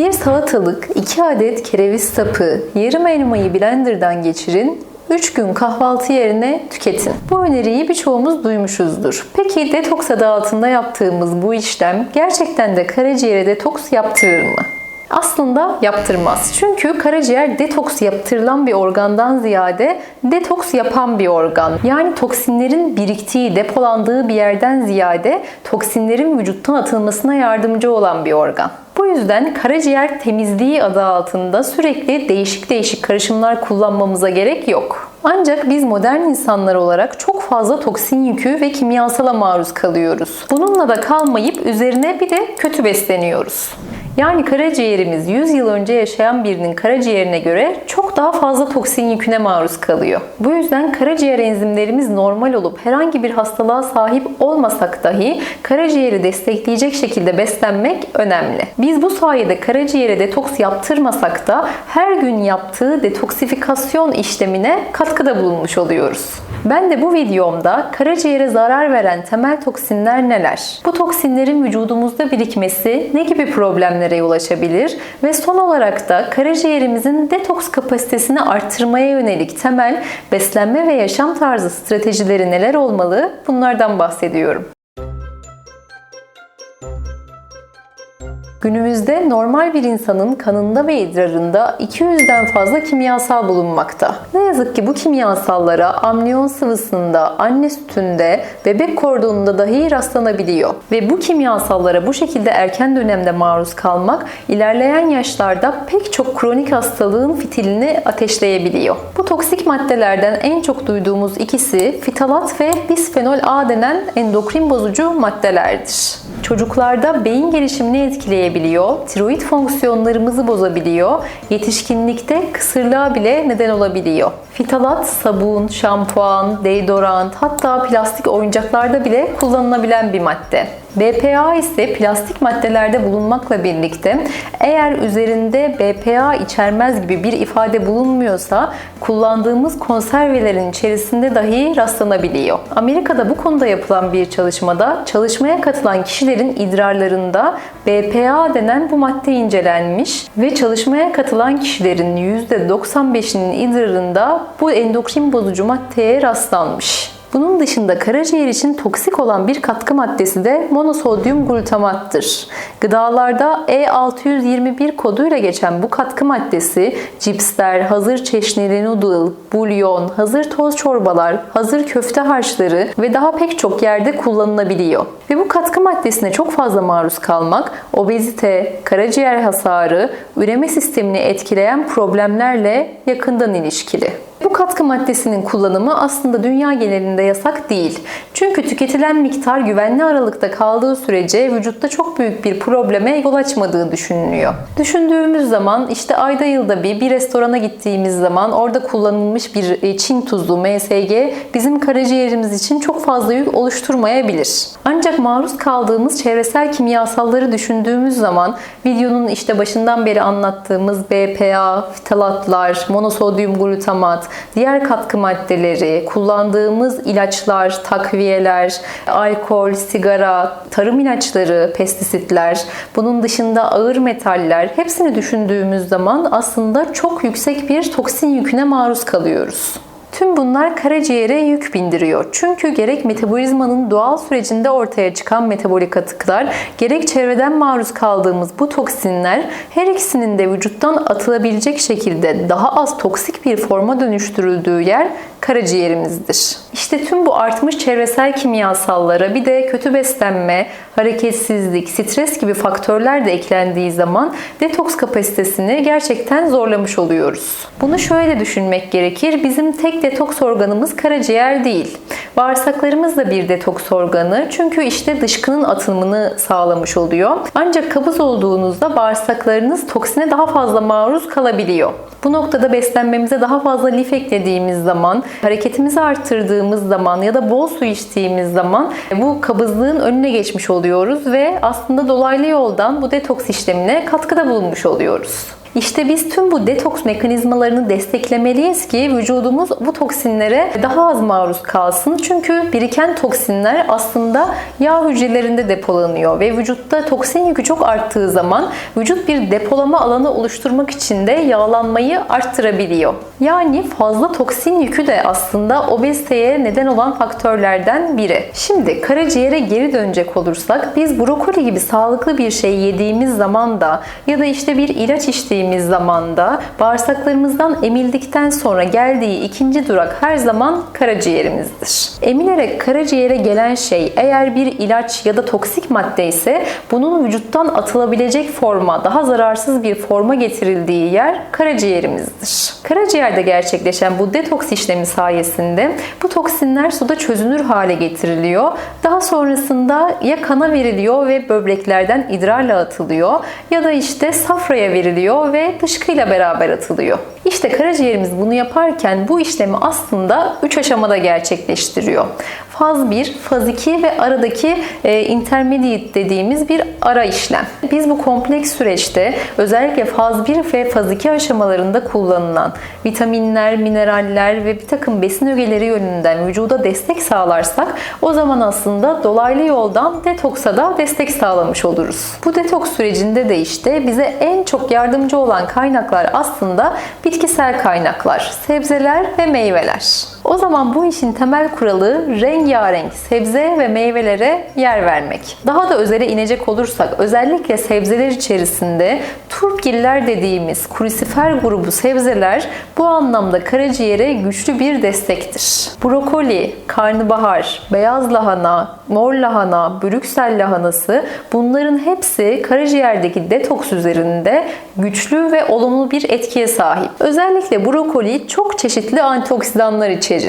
Bir salatalık, 2 adet kereviz sapı, yarım elmayı blenderdan geçirin, 3 gün kahvaltı yerine tüketin. Bu öneriyi birçoğumuz duymuşuzdur. Peki detoks adı altında yaptığımız bu işlem gerçekten de karaciğere detoks yaptırır mı? Aslında yaptırmaz. Çünkü karaciğer detoks yaptırılan bir organdan ziyade detoks yapan bir organ. Yani toksinlerin biriktiği, depolandığı bir yerden ziyade toksinlerin vücuttan atılmasına yardımcı olan bir organ. Bu yüzden karaciğer temizliği adı altında sürekli değişik değişik karışımlar kullanmamıza gerek yok. Ancak biz modern insanlar olarak çok fazla toksin yükü ve kimyasala maruz kalıyoruz. Bununla da kalmayıp üzerine bir de kötü besleniyoruz. Yani karaciğerimiz 100 yıl önce yaşayan birinin karaciğerine göre çok daha fazla toksin yüküne maruz kalıyor. Bu yüzden karaciğer enzimlerimiz normal olup herhangi bir hastalığa sahip olmasak dahi karaciğeri destekleyecek şekilde beslenmek önemli. Biz bu sayede karaciğere detoks yaptırmasak da her gün yaptığı detoksifikasyon işlemine katkıda bulunmuş oluyoruz. Ben de bu videomda karaciğere zarar veren temel toksinler neler? Bu toksinlerin vücudumuzda birikmesi ne gibi problemlere yol açabilir? Ve son olarak da karaciğerimizin detoks kapasitesini arttırmaya yönelik temel beslenme ve yaşam tarzı stratejileri neler olmalı? Bunlardan bahsediyorum. Günümüzde normal bir insanın kanında ve idrarında 200'den fazla kimyasal bulunmakta. Ne yazık ki bu kimyasallara amniyon sıvısında, anne sütünde, bebek kordonunda dahi rastlanabiliyor. Ve bu kimyasallara bu şekilde erken dönemde maruz kalmak ilerleyen yaşlarda pek çok kronik hastalığın fitilini ateşleyebiliyor. Bu toksik maddelerden en çok duyduğumuz ikisi fitalat ve bisfenol A denen endokrin bozucu maddelerdir. Çocuklarda beyin gelişimini etkileyebiliyor, tiroid fonksiyonlarımızı bozabiliyor, yetişkinlikte kısırlığa bile neden olabiliyor. Fitalat, sabun, şampuan, deodorant hatta plastik oyuncaklarda bile kullanılabilen bir madde. BPA ise plastik maddelerde bulunmakla birlikte eğer üzerinde BPA içermez gibi bir ifade bulunmuyorsa kullandığımız konservelerin içerisinde dahi rastlanabiliyor. Amerika'da bu konuda yapılan bir çalışmada çalışmaya katılan kişilerin idrarlarında BPA denen bu madde incelenmiş ve çalışmaya katılan kişilerin %95'inin idrarında bu endokrin bozucu maddeye rastlanmış. Bunun dışında karaciğer için toksik olan bir katkı maddesi de monosodyum glutamattır. Gıdalarda E621 koduyla geçen bu katkı maddesi cipsler, hazır çeşnili noodle, bulyon, hazır toz çorbalar, hazır köfte harçları ve daha pek çok yerde kullanılabiliyor. Ve bu katkı maddesine çok fazla maruz kalmak obezite, karaciğer hasarı, üreme sistemini etkileyen problemlerle yakından ilişkili. Bu katkı maddesinin kullanımı aslında dünya genelinde yasak değil. Çünkü tüketilen miktar güvenli aralıkta kaldığı sürece vücutta çok büyük bir probleme yol açmadığı düşünülüyor. Düşündüğümüz zaman işte ayda yılda bir bir restorana gittiğimiz zaman orada kullanılmış bir Çin tuzlu MSG bizim karaciğerimiz için çok fazla yük oluşturmayabilir. Ancak maruz kaldığımız çevresel kimyasalları düşündüğümüz zaman videonun işte başından beri anlattığımız BPA, fitalatlar, monosodyum glutamat, diğer katkı maddeleri, kullandığımız ilaçlar, takviyeler, alkol, sigara, tarım ilaçları, pestisitler, bunun dışında ağır metaller hepsini düşündüğümüz zaman aslında çok yüksek bir toksin yüküne maruz kalıyoruz. Tüm bunlar karaciğere yük bindiriyor. Çünkü gerek metabolizmanın doğal sürecinde ortaya çıkan metabolik atıklar, gerek çevreden maruz kaldığımız bu toksinler her ikisinin de vücuttan atılabilecek şekilde daha az toksik bir forma dönüştürüldüğü yer karaciğerimizdir. İşte tüm bu artmış çevresel kimyasallara bir de kötü beslenme, hareketsizlik, stres gibi faktörler de eklendiği zaman detoks kapasitesini gerçekten zorlamış oluyoruz. Bunu şöyle düşünmek gerekir. Bizim tek detoks organımız karaciğer değil. Bağırsaklarımız da bir detoks organı. Çünkü işte dışkının atılımını sağlamış oluyor. Ancak kabız olduğunuzda bağırsaklarınız toksine daha fazla maruz kalabiliyor. Bu noktada beslenmemize daha fazla lif eklediğimiz zaman, hareketimizi arttırdığımız zaman ya da bol su içtiğimiz zaman bu kabızlığın önüne geçmiş oluyoruz ve aslında dolaylı yoldan bu detoks işlemine katkıda bulunmuş oluyoruz. İşte biz tüm bu detoks mekanizmalarını desteklemeliyiz ki vücudumuz bu toksinlere daha az maruz kalsın. Çünkü biriken toksinler aslında yağ hücrelerinde depolanıyor ve vücutta toksin yükü çok arttığı zaman vücut bir depolama alanı oluşturmak için de yağlanmayı arttırabiliyor. Yani fazla toksin yükü de aslında obeziteye neden olan faktörlerden biri. Şimdi karaciğere geri dönecek olursak biz brokoli gibi sağlıklı bir şey yediğimiz zaman da ya da işte bir ilaç içtiğimiz zaman da bağırsaklarımızdan emildikten sonra geldiği ikinci durak her zaman karaciğerimizdir. Emilerek karaciğere gelen şey eğer bir ilaç ya da toksik madde ise bunun vücuttan atılabilecek forma, daha zararsız bir forma getirildiği yer karaciğerimizdir. Karaciğerde gerçekleşen bu detoks işlemi sayesinde bu toksinler suda çözünür hale getiriliyor. Daha sonrasında ya kana veriliyor ve böbreklerden idrarla atılıyor ya da işte safraya veriliyor ve dışkıyla beraber atılıyor. İşte karaciğerimiz bunu yaparken bu işlemi aslında 3 aşamada gerçekleştiriyor. Faz 1, faz 2 ve aradaki e, intermediate dediğimiz bir ara işlem. Biz bu kompleks süreçte özellikle faz 1 ve faz 2 aşamalarında kullanılan vitaminler, mineraller ve bir takım besin ögeleri yönünden vücuda destek sağlarsak o zaman aslında dolaylı yoldan detoksa da destek sağlamış oluruz. Bu detoks sürecinde de işte bize en çok yardımcı olan kaynaklar aslında bitkisel kaynaklar, sebzeler ve meyveler. O zaman bu işin temel kuralı rengarenk sebze ve meyvelere yer vermek. Daha da özele inecek olursak özellikle sebzeler içerisinde turpgiller dediğimiz krusifер grubu sebzeler bu anlamda karaciğere güçlü bir destektir. Brokoli, karnabahar, beyaz lahana, mor lahana, brüksel lahanası bunların hepsi karaciğerdeki detoks üzerinde güçlü ve olumlu bir etkiye sahip. Özellikle brokoli çok çeşitli antioksidanlar içerir.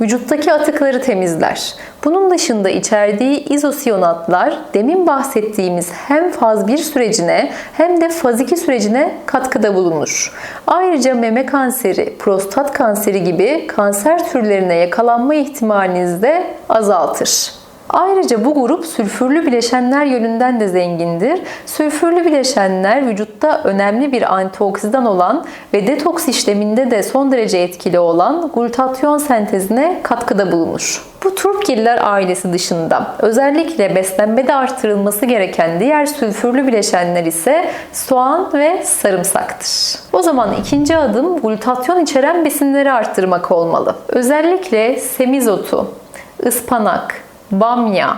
Vücuttaki atıkları temizler. Bunun dışında içerdiği izosiyonatlar demin bahsettiğimiz hem faz 1 sürecine hem de faz 2 sürecine katkıda bulunur. Ayrıca meme kanseri, prostat kanseri gibi kanser türlerine yakalanma ihtimalinizi de azaltır. Ayrıca bu grup sülfürlü bileşenler yönünden de zengindir. Sülfürlü bileşenler vücutta önemli bir antioksidan olan ve detoks işleminde de son derece etkili olan glutatyon sentezine katkıda bulunur. Bu turpgiller ailesi dışında özellikle beslenmede artırılması gereken diğer sülfürlü bileşenler ise soğan ve sarımsaktır. O zaman ikinci adım glutatyon içeren besinleri arttırmak olmalı. Özellikle semizotu, ıspanak, bamya,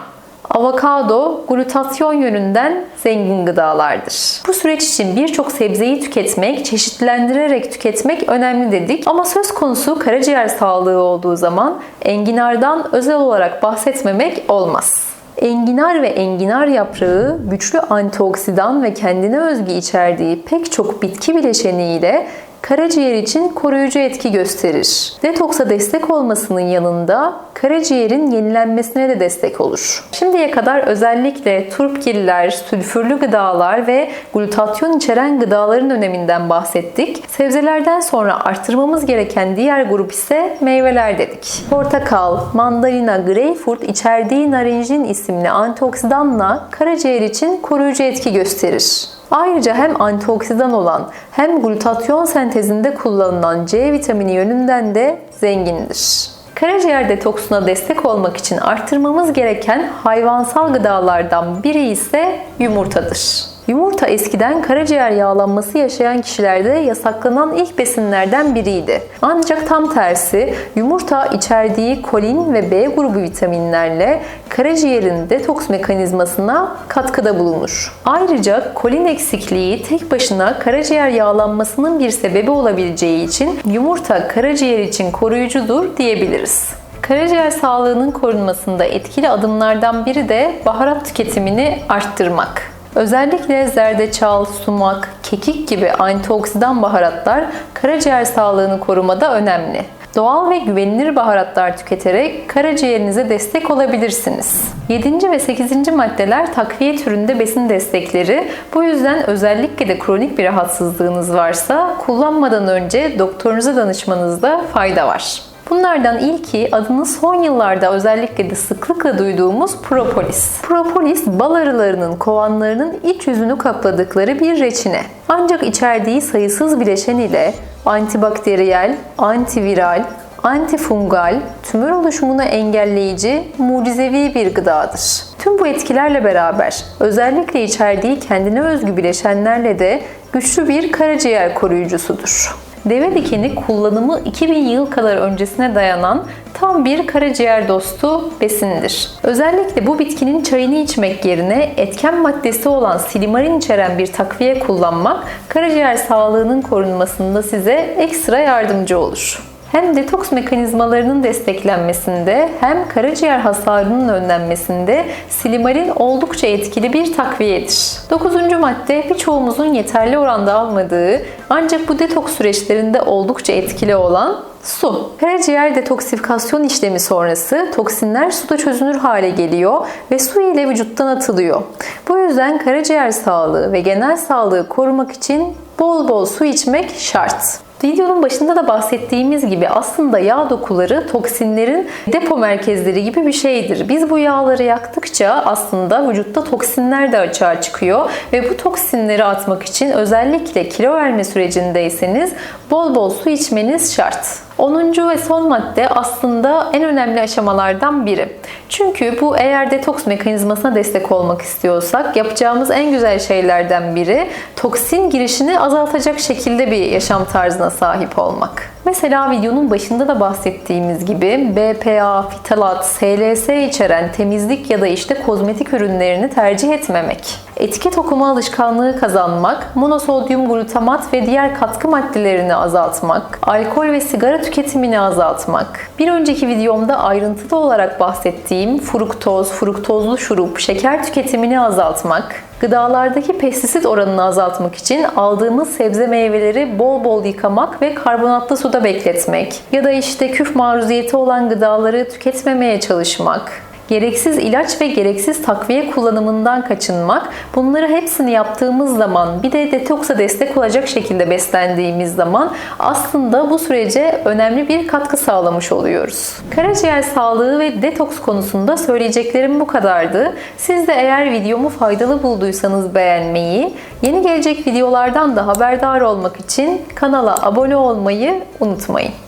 avokado glutasyon yönünden zengin gıdalardır. Bu süreç için birçok sebzeyi tüketmek, çeşitlendirerek tüketmek önemli dedik. Ama söz konusu karaciğer sağlığı olduğu zaman enginardan özel olarak bahsetmemek olmaz. Enginar ve enginar yaprağı güçlü antioksidan ve kendine özgü içerdiği pek çok bitki bileşeniyle karaciğer için koruyucu etki gösterir. Detoksa destek olmasının yanında karaciğerin yenilenmesine de destek olur. Şimdiye kadar özellikle turpgiller, sülfürlü gıdalar ve glutatyon içeren gıdaların öneminden bahsettik. Sebzelerden sonra arttırmamız gereken diğer grup ise meyveler dedik. Portakal, mandalina, greyfurt içerdiği narinjin isimli antioksidanla karaciğer için koruyucu etki gösterir. Ayrıca hem antioksidan olan hem glutatyon sentezinde kullanılan C vitamini yönünden de zengindir. Karaciğer detoksuna destek olmak için arttırmamız gereken hayvansal gıdalardan biri ise yumurtadır. Yumurta eskiden karaciğer yağlanması yaşayan kişilerde yasaklanan ilk besinlerden biriydi. Ancak tam tersi yumurta içerdiği kolin ve B grubu vitaminlerle karaciğerin detoks mekanizmasına katkıda bulunur. Ayrıca kolin eksikliği tek başına karaciğer yağlanmasının bir sebebi olabileceği için yumurta karaciğer için koruyucudur diyebiliriz. Karaciğer sağlığının korunmasında etkili adımlardan biri de baharat tüketimini arttırmak. Özellikle zerdeçal, sumak, kekik gibi antioksidan baharatlar karaciğer sağlığını korumada önemli. Doğal ve güvenilir baharatlar tüketerek karaciğerinize destek olabilirsiniz. 7. ve 8. maddeler takviye türünde besin destekleri. Bu yüzden özellikle de kronik bir rahatsızlığınız varsa kullanmadan önce doktorunuza danışmanızda fayda var. Bunlardan ilki adını son yıllarda özellikle de sıklıkla duyduğumuz propolis. Propolis bal arılarının kovanlarının iç yüzünü kapladıkları bir reçine. Ancak içerdiği sayısız bileşen ile antibakteriyel, antiviral, antifungal, tümör oluşumunu engelleyici, mucizevi bir gıdadır. Tüm bu etkilerle beraber özellikle içerdiği kendine özgü bileşenlerle de güçlü bir karaciğer koruyucusudur. Deve dikeni kullanımı 2000 yıl kadar öncesine dayanan tam bir karaciğer dostu besindir. Özellikle bu bitkinin çayını içmek yerine etken maddesi olan silimarin içeren bir takviye kullanmak karaciğer sağlığının korunmasında size ekstra yardımcı olur hem detoks mekanizmalarının desteklenmesinde hem karaciğer hasarının önlenmesinde silimarin oldukça etkili bir takviyedir. Dokuzuncu madde birçoğumuzun yeterli oranda almadığı ancak bu detoks süreçlerinde oldukça etkili olan Su. Karaciğer detoksifikasyon işlemi sonrası toksinler suda çözünür hale geliyor ve su ile vücuttan atılıyor. Bu yüzden karaciğer sağlığı ve genel sağlığı korumak için bol bol su içmek şart. Videonun başında da bahsettiğimiz gibi aslında yağ dokuları toksinlerin depo merkezleri gibi bir şeydir. Biz bu yağları yaktıkça aslında vücutta toksinler de açığa çıkıyor ve bu toksinleri atmak için özellikle kilo verme sürecindeyseniz bol bol su içmeniz şart. 10. ve son madde aslında en önemli aşamalardan biri. Çünkü bu eğer detoks mekanizmasına destek olmak istiyorsak yapacağımız en güzel şeylerden biri toksin girişini azaltacak şekilde bir yaşam tarzına sahip olmak. Mesela videonun başında da bahsettiğimiz gibi BPA, fitalat, SLS içeren temizlik ya da işte kozmetik ürünlerini tercih etmemek. Etiket okuma alışkanlığı kazanmak, monosodyum glutamat ve diğer katkı maddelerini azaltmak, alkol ve sigara tüketimini azaltmak. Bir önceki videomda ayrıntılı olarak bahsettiğim fruktoz, fruktozlu şurup, şeker tüketimini azaltmak, Gıdalardaki pestisit oranını azaltmak için aldığımız sebze meyveleri bol bol yıkamak ve karbonatlı suda bekletmek ya da işte küf maruziyeti olan gıdaları tüketmemeye çalışmak, gereksiz ilaç ve gereksiz takviye kullanımından kaçınmak. Bunları hepsini yaptığımız zaman bir de detoksa destek olacak şekilde beslendiğimiz zaman aslında bu sürece önemli bir katkı sağlamış oluyoruz. Karaciğer sağlığı ve detoks konusunda söyleyeceklerim bu kadardı. Siz de eğer videomu faydalı bulduysanız beğenmeyi, yeni gelecek videolardan da haberdar olmak için kanala abone olmayı unutmayın.